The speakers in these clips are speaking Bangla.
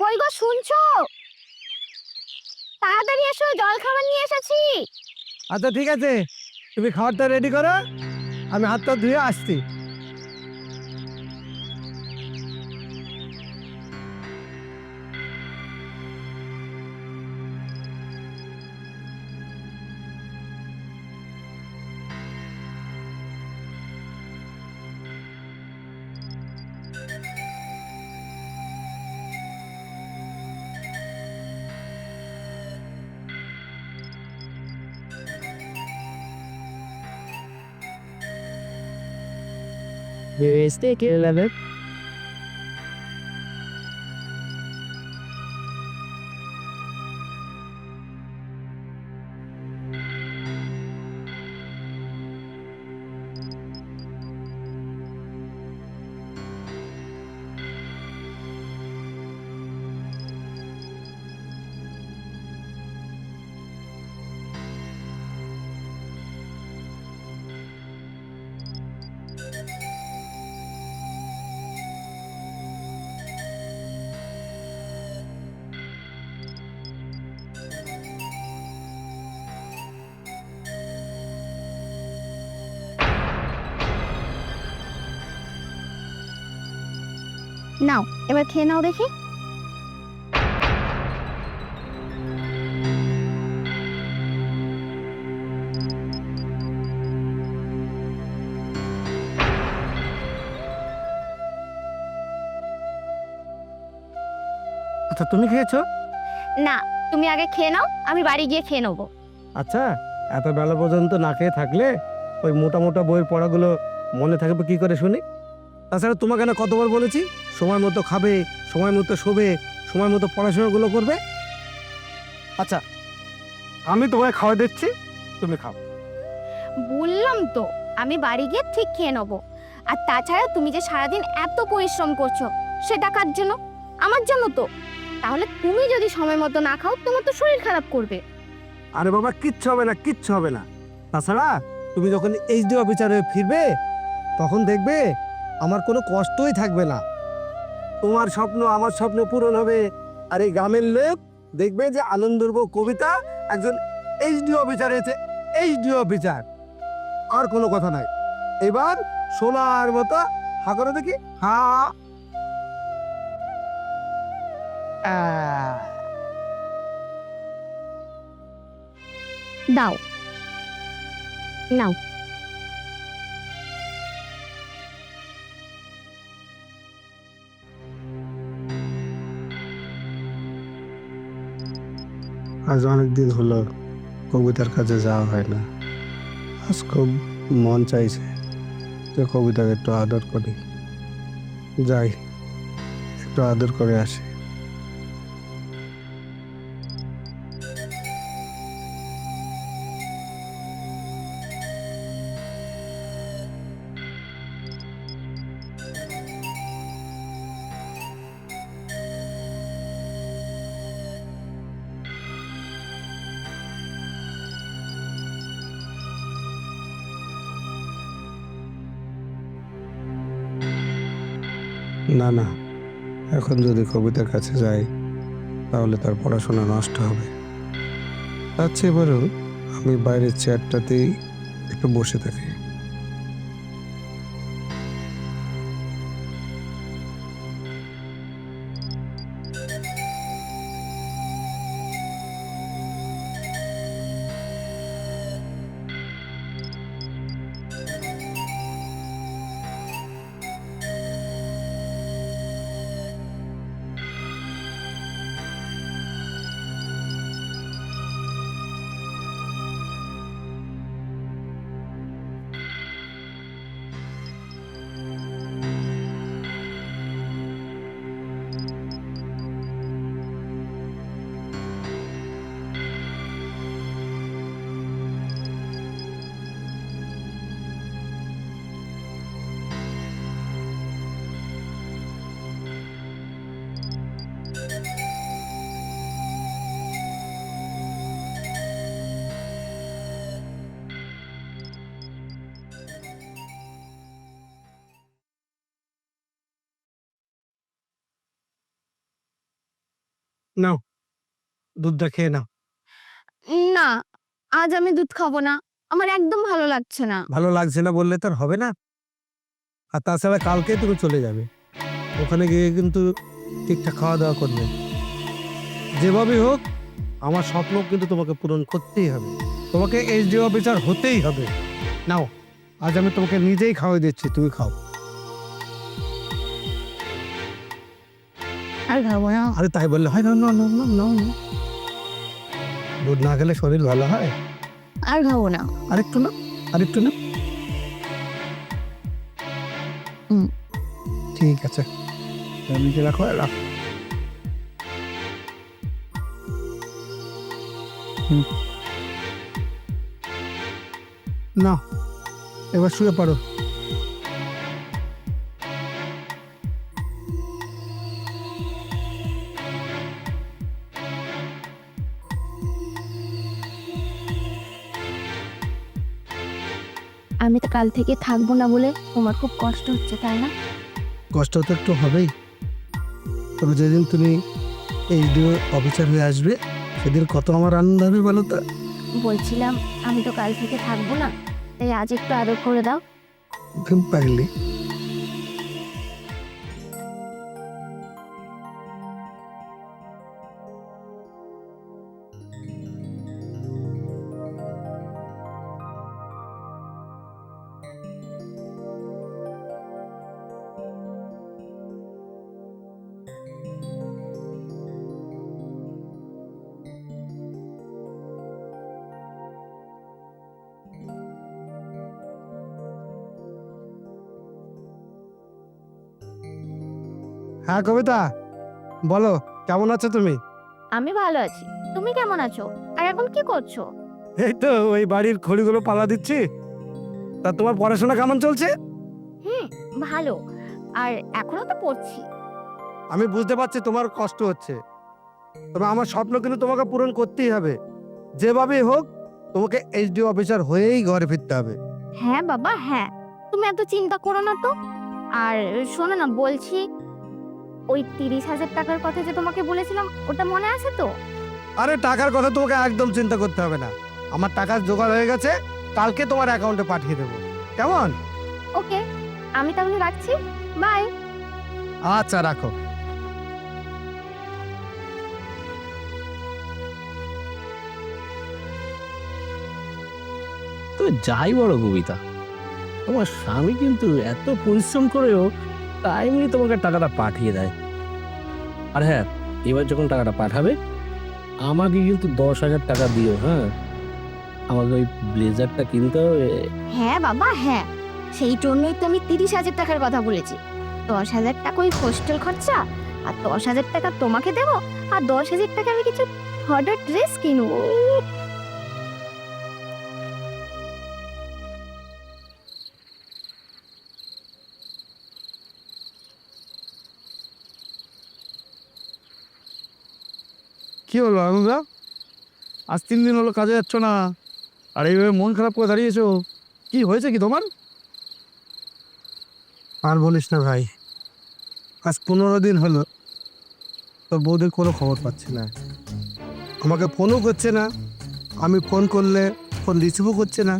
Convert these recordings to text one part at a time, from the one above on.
কই গো, শুনছো? তাড়াতাড়ি এসো, জল খাবার নিয়ে এসেছি। আচ্ছা ঠিক আছে। তুমি খাবারটা রেডি করো। আমি হাতটা ধুয়ে আসছি। USD 11 নাও এবার খেয়ে নাও দেখি। আচ্ছা তুমি খেয়েছো? না তুমি আগে খেয়ে নাও আমি বাড়ি গিয়ে খেয়ে নেব। আচ্ছা এত বেলা পর্যন্ত না খেয়ে থাকলে ওই মোটা মোটা বইয়ের পড়াগুলো মনে থাকবে কি করে শুনি? তাছাড়া তোমাকে না কতবার বলেছি সময় মতো খাবে সময় মতো শোবে সময় মতো পড়াশোনাগুলো করবে? আচ্ছা আমি তোমায় খাওয়া দিচ্ছি তুমি খাও। বললাম তো আমি বাড়ি গিয়ে ঠিক খেয়ে নেব। আর তাছাড়া তুমি যে সারাদিন এত পরিশ্রম করছ সেটা কার জন্য? আমার জন্য তো। তাহলে তুমি যদি সময় মতো না খাও তোমার তো শরীর খারাপ করবে। আরে বাবা কিচ্ছু হবে না কিচ্ছু হবে না। তাছাড়া তুমি যখন এইচডি অফিসার হয়ে ফিরবে তখন দেখবে আমার কোনো কষ্টই থাকবে না। তোমার স্বপ্ন আমার স্বপ্ন পূরণ হবে। আর এই গ্রামের লোক দেখবে যে আনন্দর্ব কবিতা একজন এইচডি অফিসার হয়েছে। এইচডি অফিসার আর কোনো কথা নাই। এবার সোনার মতো হা করে দেখি। হা। দাও। নাও। আজ অনেক দিন হলো কবিতার কাছে যাওয়া হয় না। আজ খুব মন চাইছে যে কবিতাকে একটু আদর করি। যাই, একটু আদর করে আসি। না না। এখন যদি কবিতার কাছে যাই, তাহলে তার পড়াশোনা নষ্ট হবে। তার চেয়ে বরং আমি বাইরের চেয়ারটাতেই একটু বসে থাকি। নাও দুধটা খেয়ে নাও। না আজ আমি দুধ খাব না। আমার একদম ভালো লাগছে না। ভালো লাগছে না বললে তো আর হবে না। আর তাছাড়া কালকে তুমি চলে যাবে। ওখানে গিয়ে কিন্তু ঠিকঠাক খাওয়া দাওয়া করবে। যেভাবেই হোক আমার স্বপ্ন কিন্তু তোমাকে পূরণ করতেই হবে। তোমাকে এইচডি অফিসার হতেই হবে। নাও আজ আমি তোমাকে নিজেই খাওয়াই দিচ্ছি তুমি খাও। আর তাই বললে হয় না না না। দুধ না খেলে শরীর ভালো হয়? আর খাব না। আরেকটু না আরেকটু না। হুম, ঠিক আছে। নিজে রাখো রাখো। না এবার শুয়ে পড়ো। কাল থেকে থাকব না বলে তোমার খুব কষ্ট হচ্ছে তাই না? কষ্ট তো একটু হবেই। তবে যেদিন তুমি এই দু অফিসার হয়ে আসবে সেদিন কত আমার আনন্দ হবে বলো তো? বলছিলাম আমি তো কাল থেকে থাকব না তাই আজ একটু আদর করে দাও। তুমি পারলে হ্যাঁ কবিতা। বলো কেমন আছো তুমি? আমি ভালো আছি। তুমি কেমন আছো? আর এখন কি করছ? এই তো ওই বাড়ির খড়িগুলো পালা দিচ্ছি। তা তোমার পড়াশোনা কেমন চলছে? হুম ভালো। আর এখনও তো পড়ছি। আমি বুঝতে পারছি তোমার কষ্ট হচ্ছে। তবে আমার স্বপ্ন কিন্তু তোমাকে পূরণ করতেই হবে। যেভাবেই হোক তোমাকে এইচডি অফিসার হয়েই ঘরে ফিরতে হবে। হ্যাঁ বাবা হ্যাঁ। তুমি এত চিন্তা করো না তো। আর শোনো না বলছি ওই তিরিশ হাজার টাকার কথা যে তোমাকে বলেছিলাম ওটা মনে আছে তো? আরে টাকার কথা তোমাকে একদম চিন্তা করতে হবে না। আমার টাকার জোগাড় হয়ে গেছে কালকে তোমার অ্যাকাউন্টে পাঠিয়ে দেবো। কেমন? ওকে আমি তাহলে রাখছি। বাই। আচ্ছা রাখো। তো যাই বড় কবিতা। তোমার স্বামী কিন্তু এত পরিশ্রম করেও টাইমলি তোমাকে টাকাটা পাঠিয়ে দেয়। আর হ্যাঁ এবার যখন টাকাটা পাঠাবে, আমাকে কিন্তু দশ হাজার টাকা দিও হ্যাঁ? আমাকে ওই ব্লেজারটা কিনতে হবে। হ্যাঁ বাবা হ্যাঁ। সেই জন্যই তো আমি তিরিশ হাজার টাকার কথা বলেছি। দশ হাজার টাকা ওই হোস্টেল খরচা, আর দশ হাজার টাকা তোমাকে দেবো, আর দশ হাজার টাকা আমি কিছু হঠাৎ ড্রেস কিনবো। কি হলো আনন্দা আজ তিন দিন হলো কাজে যাচ্ছ না। আর এইভাবে মন খারাপ করে দাঁড়িয়েছো কি হয়েছে কি তোমার? আর বলিস না ভাই, আজ পনেরো দিন হলো। তোর বৌদির কোনো খবর পাচ্ছি না। আমাকে ফোনও করছে না। আমি ফোন করলে ফোন রিসিভও করছে না।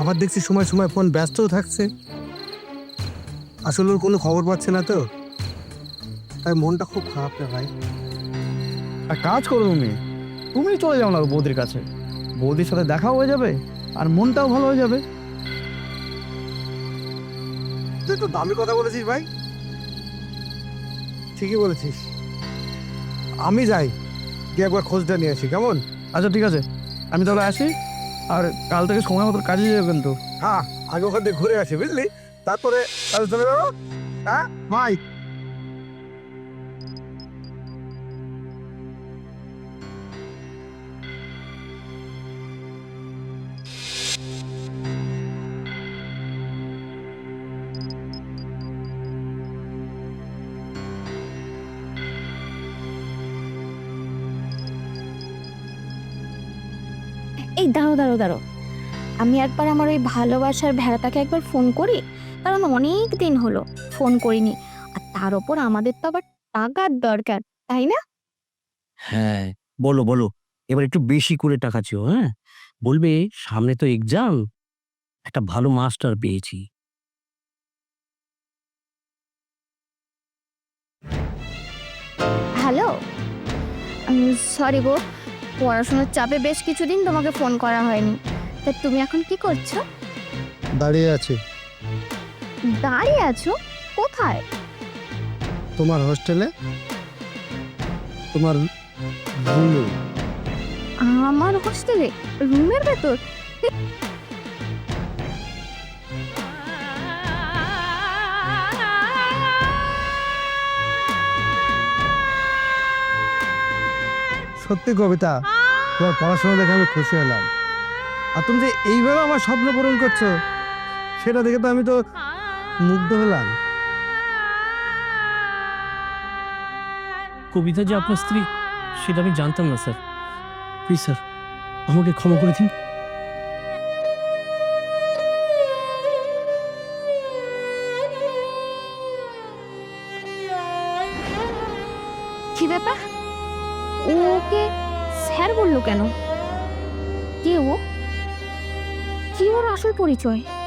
আবার দেখছি সময় সময় ফোন ব্যস্তও থাকছে। আসলে ওর কোনো খবর পাচ্ছে না তো। তাই মনটা খুব খারাপ রে ভাই। আর কাজ করো তুমি। তুমি চলে যাও না বৌদির কাছে। বৌদির সাথে দেখা হয়ে যাবে আর মনটাও ভালো হয়ে যাবে। তুই তো দামি কথা বলেছিস ভাই। ঠিকই বলেছিস। আমি যাই। গিয়ে একবার খোঁজটা নিয়ে আসি কেমন? আচ্ছা ঠিক আছে। আমি তাহলে আসি। আর কাল থেকে সময় মতো কাজে যাবে কিন্তু। হ্যাঁ আগে ওখান থেকে ঘুরে আসি বুঝলি? তারপরে হ্যাঁ? ভাই এই দাঁড়ো দাঁড়ো দাঁড়ো আমি একবার আমার ওই ভালোবাসার ভেড়াটাকে একবার ফোন করি কারণ অনেক দিন হলো ফোন করিনি। আর তার ওপর আমাদের তো আবার টাকার দরকার তাই না? হ্যাঁ বলো বলো। এবার একটু বেশি করে টাকা চেও হ্যাঁ? বলবে সামনে তো এক্সাম একটা ভালো মাস্টার পেয়েছি। হ্যালো সরি গো। পড়াশোনার চাপে বেশ কিছুদিন তোমাকে ফোন করা হয়নি। তা তুমি এখন কি করছ? দাঁড়িয়ে আছি। দাঁড়িয়ে আছো? কোথায়? তোমার হোস্টেলে? তোমার রুমে? আমার হোস্টেলে? রুমের ভেতর? সত্যি কবিতা। তোমার পড়াশোনা দেখে আমি খুশি হলাম। আর তুমি যে এইভাবে আমার স্বপ্ন পূরণ করছ, সেটা দেখে তো আমি তো মুগ্ধ হলাম। কবিতা যে আপনার স্ত্রী, সেটা আমি জানতাম না, স্যার। প্লিজ, স্যার, আমাকে ক্ষমা করে দিন। পরিচয়।